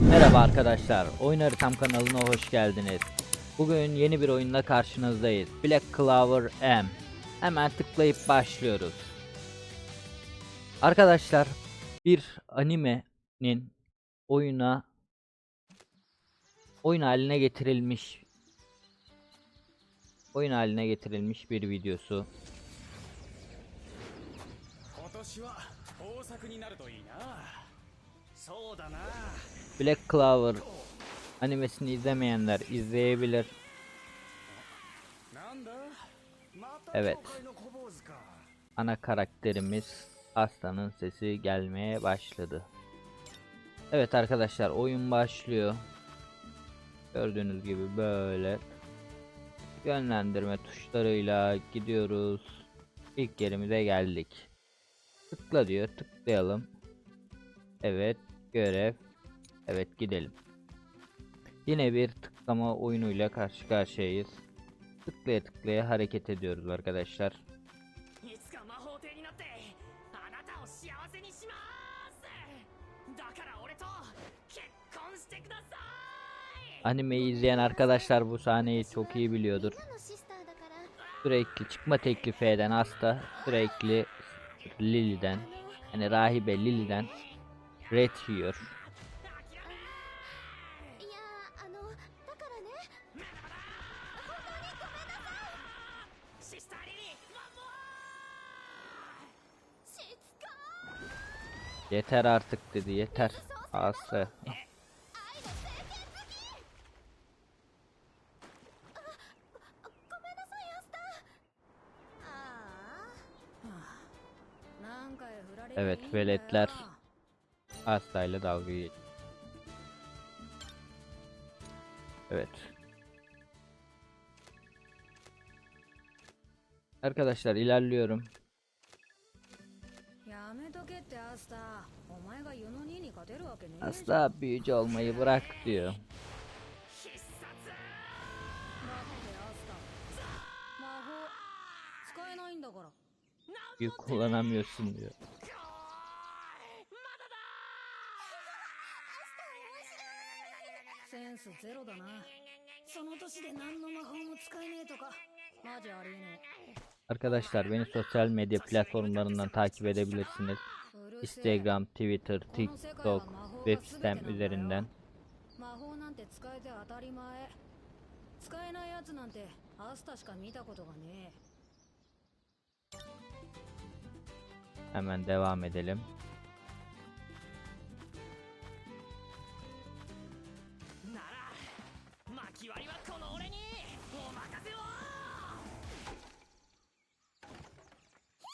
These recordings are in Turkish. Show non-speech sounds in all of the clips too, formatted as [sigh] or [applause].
Merhaba arkadaşlar, Oyun Haritam kanalına hoş geldiniz. Bugün yeni bir oyunla karşınızdayız. Black Clover M. Hemen tıklayıp başlıyoruz. Arkadaşlar, bir animenin oyuna oyun haline getirilmiş oyun haline getirilmiş bir videosu. Black Clover animesini izlemeyenler izleyebilir. Evet. Ana karakterimiz Aslan'ın sesi gelmeye başladı. Evet arkadaşlar oyun başlıyor. Gördüğünüz gibi böyle yönlendirme tuşlarıyla gidiyoruz. İlk yerimize geldik. Tıkla diyor. Tıklayalım. Evet. Görev. Evet gidelim. Yine bir tıklama oyunuyla karşı karşıyayız. Tıklaya tıklaya hareket ediyoruz arkadaşlar. Animeyi izleyen arkadaşlar bu sahneyi çok iyi biliyordur. Sürekli çıkma teklifi eden hasta sürekli Lily'den yani rahibe Lily'den Red yiyor. Yeter artık dedi yeter. Aslı. Evet veletler Hastayla dalga geç. Evet. Arkadaşlar ilerliyorum. Asla büyücü olmayı bırak diyor. Büyük kullanamıyorsun diyor. スゼロだなその年で何の魔法も使えねえとかマジありえね Arkadaşlar beni sosyal medya platformlarından takip edebilirsiniz. えうるせえ Instagram, Twitter, TikTok, web sitem üzerinden. 魔法な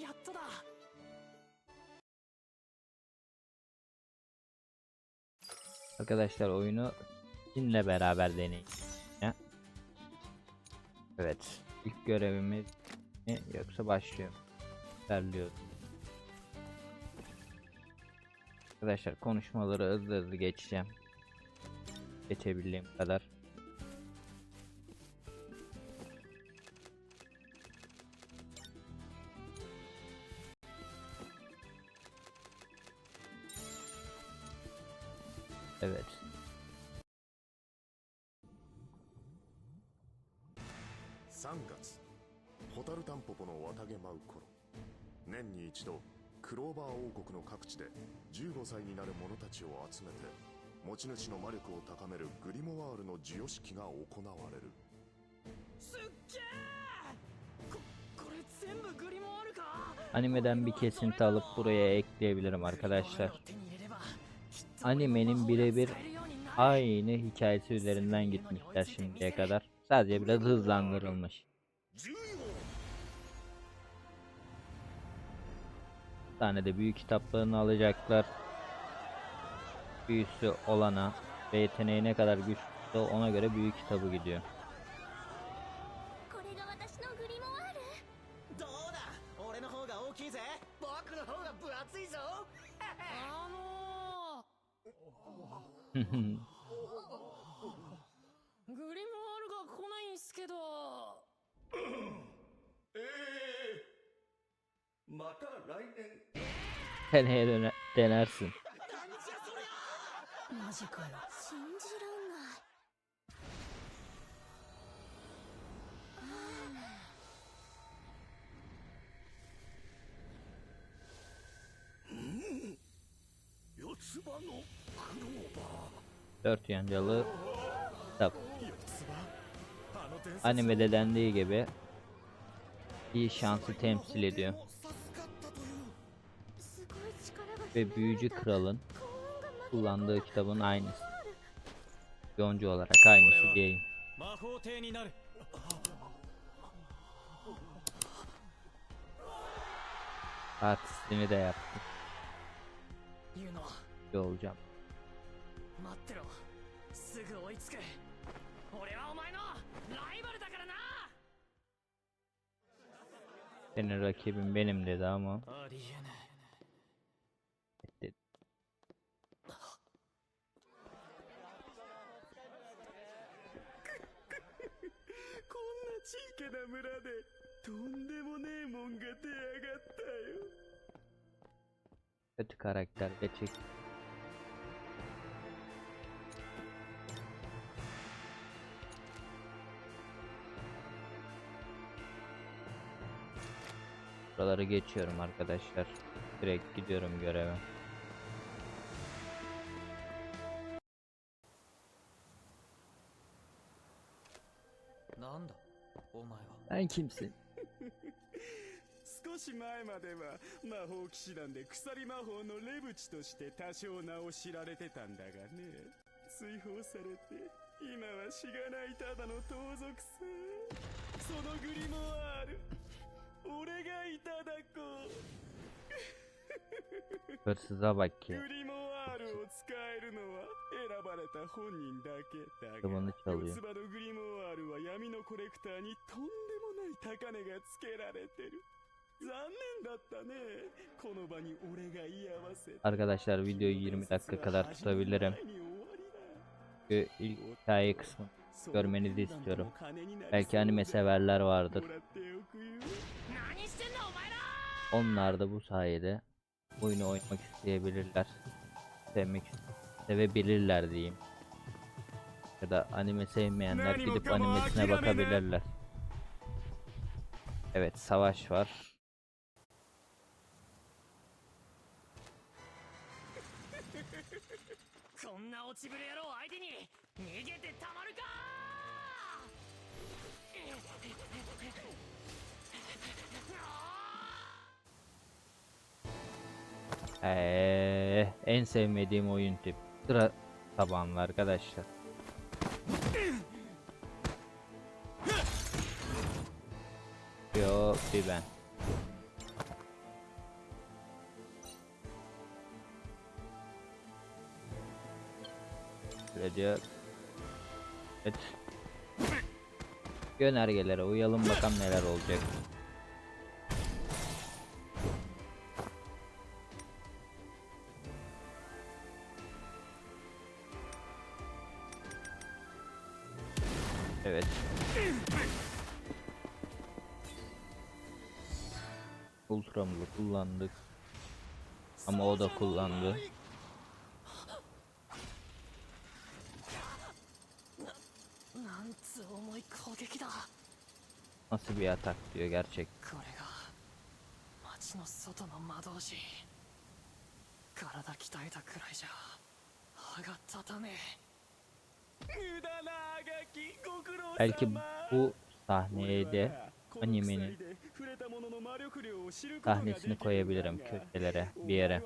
やっとだ Arkadaşlar oyunu Jin'le beraber deneyin. Ya. Evet, ilk görevimiz mi yoksa başlıyor mu? İlerliyoruz. Arkadaşlar konuşmaları hızlı hızlı geçeceğim. Geçebildiğim kadar. 集めて持ち主の魔力を高めるグリモワールの授与式が行われるすっげえここれ全部グリモワールか Animeden bir kesinti alıp buraya ekleyebilirim arkadaşlar. 手に入れればきっと Animenin birebir 使えるようになる aynı hikayesi üzerinden gitmişler şimdiye kadar. Sadece biraz hızlandırılmış. 重要 Bir tane de büyük kitaplarını alacaklar. büyüsü olana ve yeteneği ne kadar güçlüyse ona göre büyü kitabı gidiyor. Seneye denersin. マジかよ信じらんない四つ葉のクローバ Dört yancalı kitap. ー四つ葉あの伝説 Animede dendiği gibi iyi şansı temsil ediyor. 授かったというすごい力が Ve büyücü kralın 幸運がま kullandığı kitabın aynısı. Yoncu olarak aynısı diyeyim. Artistimi de yaptım. İyi olacağım. Senin rakibin benim dedi ama. けな村でとんでもねえもんが出やがったよ Kötü karakter geçik. Buraları geçiyorum arkadaşlar. Direkt gidiyorum göreve. なんだ お前は。Sen kimsin? 少し前までは魔法騎士団で鎖魔法のレブチとして多少名を知られてたんだがね。追放されて今はしがないただの盗賊さ。そのグリモワール。俺がいただこう. [laughs] グリモルを使えるのは選ばれた本人だけだが Kitabını çalıyor. 四つ葉のグリモワールは闇のコレクターにとんでもない高値がつけられてる残念だったねこの場に俺が居合わせた Arkadaşlar videoyu 20 dakika kadar tutabilirim. 始まる前に終わりだ Çünkü ilk hikaye kısmı その görmenizi istiyorum. 金になり Belki そう anime だ severler vardır. もらっておくよ何してんだお前ら Onlar da bu sayede oyunu oynamak isteyebilirler. Sevmek sevebilirler diyeyim. Ya da anime sevmeyenler gidip animesine bakabilirler. Evet savaş var. [laughs] こ Eh en sevmediğim oyun tip. Sıra tabanlı arkadaşlar. Yok bir ben. Şöyle diyor. Evet. Yönergelere uyalım bakalım neler olacak. Evet. Ultramızı kullandık. Ama o da kullandı.ななんつ重い攻撃だ Nasıl bir atak diyor gerçek. これが町の外の魔導士体鍛えたくらいじゃ歯が立たねえ無駄なあがきご苦労 Belki 様 bu sahneye de animenin sahnesini koyabilirim köşelere bir yere.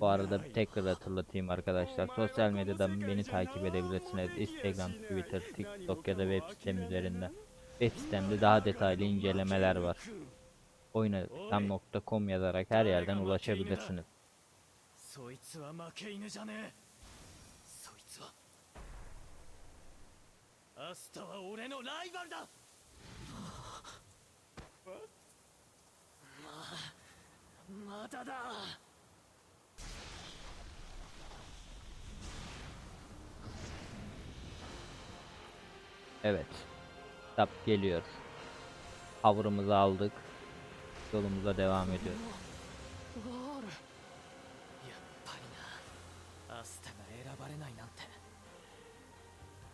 Bu arada tekrar hatırlatayım arkadaşlar. Sosyal medyadan beni takip edebilirsiniz. Instagram, Twitter, TikTok ya da web sitem üzerinden. Web sitemde daha detaylı incelemeler var. Oynatam.com yazarak her yerden ulaşabilirsiniz. 明日は俺のライバルだままただ Evet. Kitap geliyor. Havrımızı aldık. Yolumuza devam ediyoruz.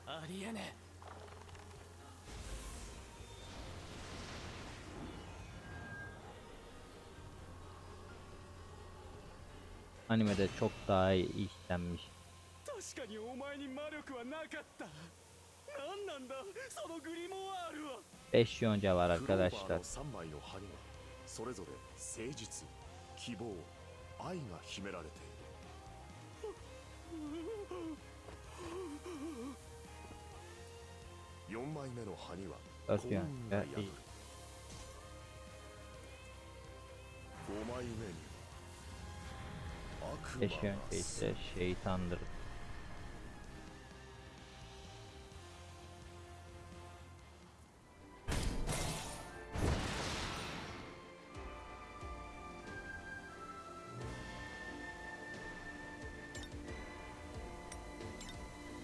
ありえねえ animede çok daha iyi işlenmiş. Beş yonca var arkadaşlar. Dört yonca iyi. 5枚目に Eşeğin keyifte şeytandır.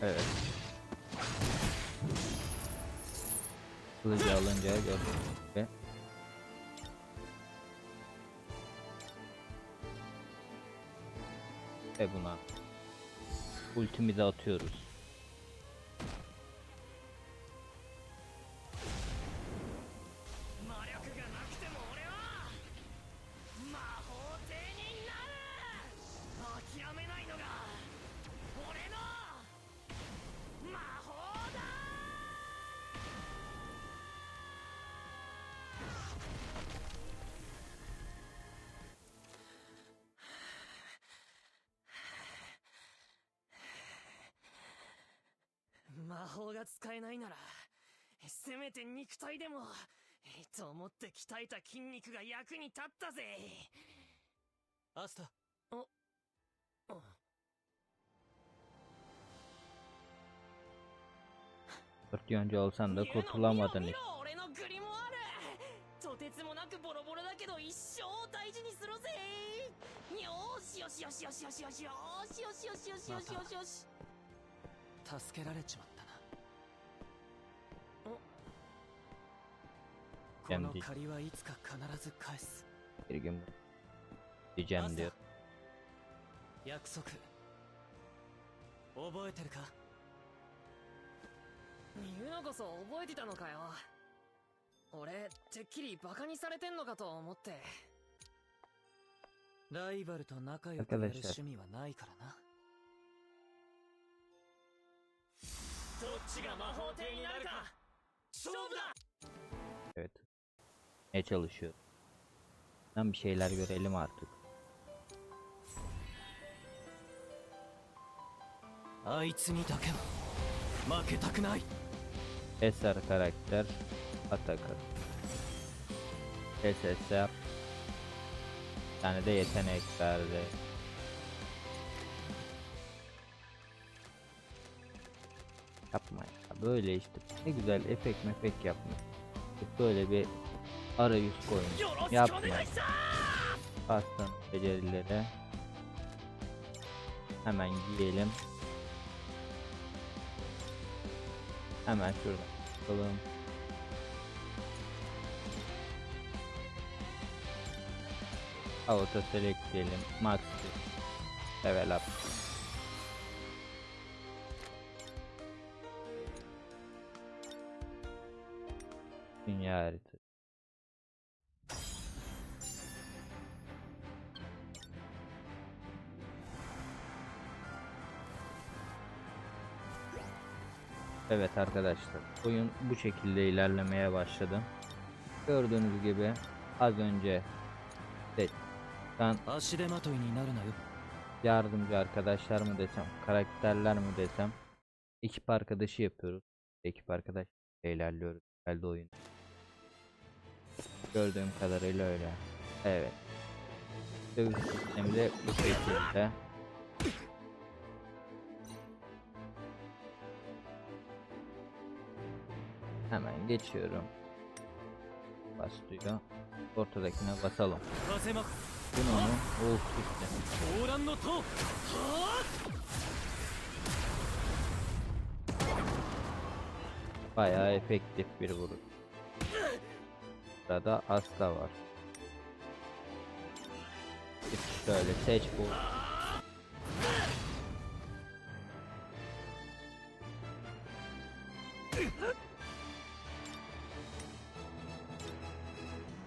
Evet. Kılıcı alınca gördüğünüz gibi ve buna ultimizi atıyoruz.「法が使えないならせめて肉体でもと思って鍛えた筋肉が役に立ったぜ。アスタ。おうん Dört yonca olsan da kurtulamadın 見 işte. とてつもなくボロボロだけど一生大事にするぜ。よーしよしよしよしよしよしよしよしよしよしよしよしよし助けられちまっ Kendi 借りはいつか必ず返す。bir gün diyeceğim diyor. 約束。覚えてるか？ユナこそ覚えてたのかよ。俺てっきりバカにされてんのかと思って。ライバルと仲良く趣味はないからな。どっちが魔法帝になるか。勝負だ！Evet. ne çalışıyor. Ben bir şeyler görelim artık. SR karakter Atakır SSR Yani de yetenek verdi. Yapma ya. Böyle işte. Ne güzel efekt mefek yapmış. Böyle bir arayüz koymuş. Yapma. Bastın becerilere. Hemen giyelim. Hemen şuradan bakalım. Auto select diyelim. Max level up. Dünya haritası. Evet arkadaşlar oyun bu şekilde ilerlemeye başladı. Gördüğünüz gibi az önce ben yardımcı arkadaşlar mı desem karakterler mi desem ekip arkadaşı yapıyoruz. Ekip arkadaş ilerliyoruz geldi oyun. Gördüğüm kadarıyla öyle. Evet. Dövüş sistemi de bu şekilde. hemen geçiyorum. Bas diyor. Ortadakine basalım. Bunu onu Oğuz işte. Bayağı efektif bir vuruş. Burada asla var. Git şöyle seç bu.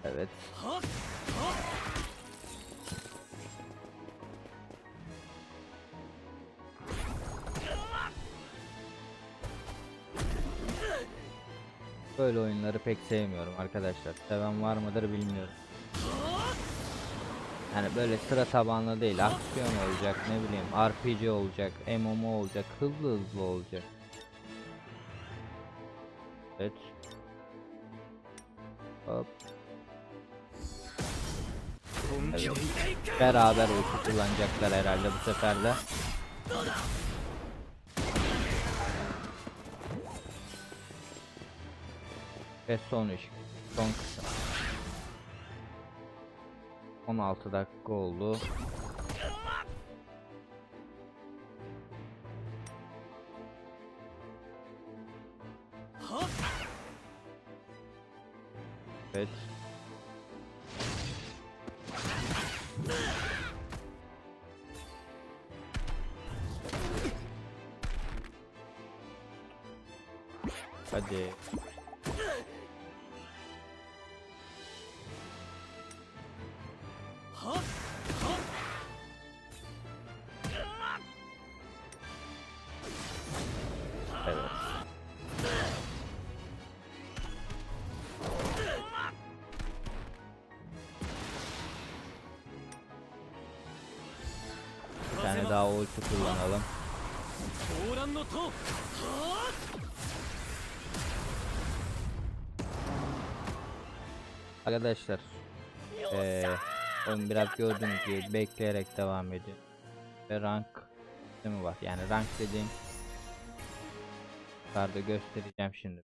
Evet. Böyle oyunları pek sevmiyorum arkadaşlar. Seven var mıdır bilmiyorum. Yani böyle sıra tabanlı değil. Aksiyon olacak, ne bileyim, RPG olacak, MMO olacak, hızlı hızlı olacak. Evet. Hop. Evet. Beraber ulti kullanacaklar herhalde bu sefer de. Ve son iş. Son kısım. 16 dakika oldu. Evet. Hadi. Evet. Bir tane daha ulti kullanalım. Arkadaşlar eee oyun biraz gördüğünüz gibi bekleyerek devam ediyor. Ve rank mi var? Yani rank dediğim yukarıda göstereceğim şimdi.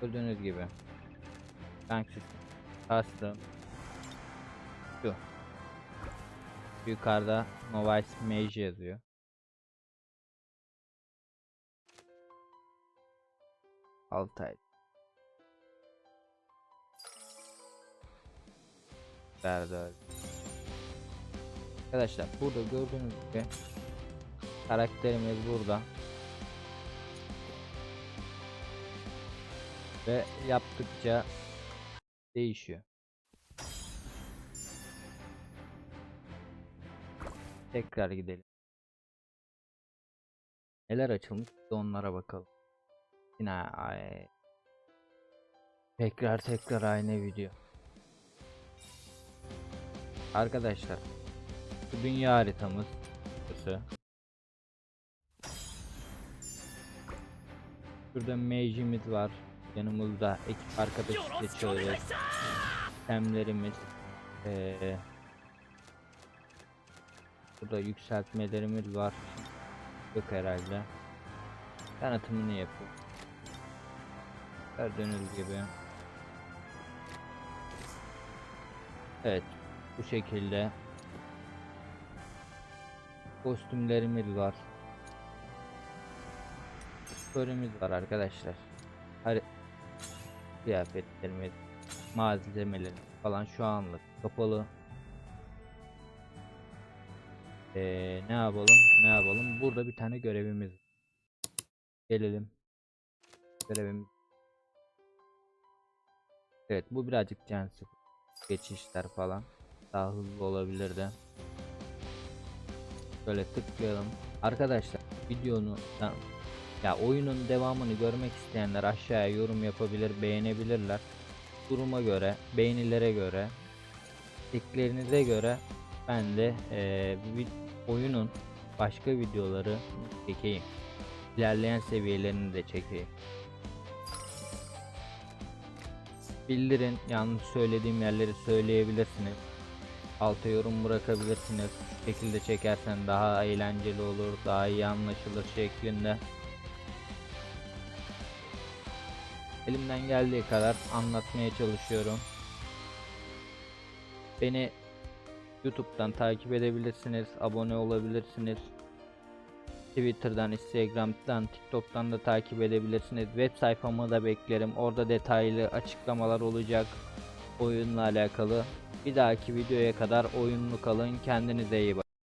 Gördüğünüz gibi rank kastım şu yukarıda Novice Mage yazıyor. Altay. Serdar. Arkadaşlar burada gördüğünüz gibi karakterimiz burada. Ve yaptıkça değişiyor. Tekrar gidelim. Neler açılmış onlara bakalım. Yine ay. Tekrar tekrar aynı video. Arkadaşlar. Bu dünya haritamız. Burası. Şurada mage'imiz var. Yanımızda ekip arkadaşı seçiyoruz. Temlerimiz. Ee, burada yükseltmelerimiz var. Yok herhalde. Tanıtımını yapıyor. Gördüğünüz gibi. Evet. Bu şekilde. Kostümlerimiz var. Bölümümüz var arkadaşlar. Her kıyafetlerimiz, malzemeler falan şu anlık kapalı. Ee, ne yapalım? Ne yapalım? Burada bir tane görevimiz. Gelelim. Görevimiz. Evet bu birazcık can sıkıcı. Geçişler falan. Daha hızlı olabilirdi. Böyle tıklayalım. Arkadaşlar videonu ya oyunun devamını görmek isteyenler aşağıya yorum yapabilir, beğenebilirler. Duruma göre, beğenilere göre, isteklerinize göre ben de vid- oyunun başka videoları çekeyim. İlerleyen seviyelerini de çekeyim. bildirin. Yanlış söylediğim yerleri söyleyebilirsiniz. Alta yorum bırakabilirsiniz. Şu şekilde çekersen daha eğlenceli olur, daha iyi anlaşılır şeklinde. Elimden geldiği kadar anlatmaya çalışıyorum. Beni YouTube'dan takip edebilirsiniz, abone olabilirsiniz. Twitter'dan, Instagram'dan, TikTok'tan da takip edebilirsiniz. Web sayfamı da beklerim. Orada detaylı açıklamalar olacak oyunla alakalı. Bir dahaki videoya kadar oyunlu kalın. Kendinize iyi bakın.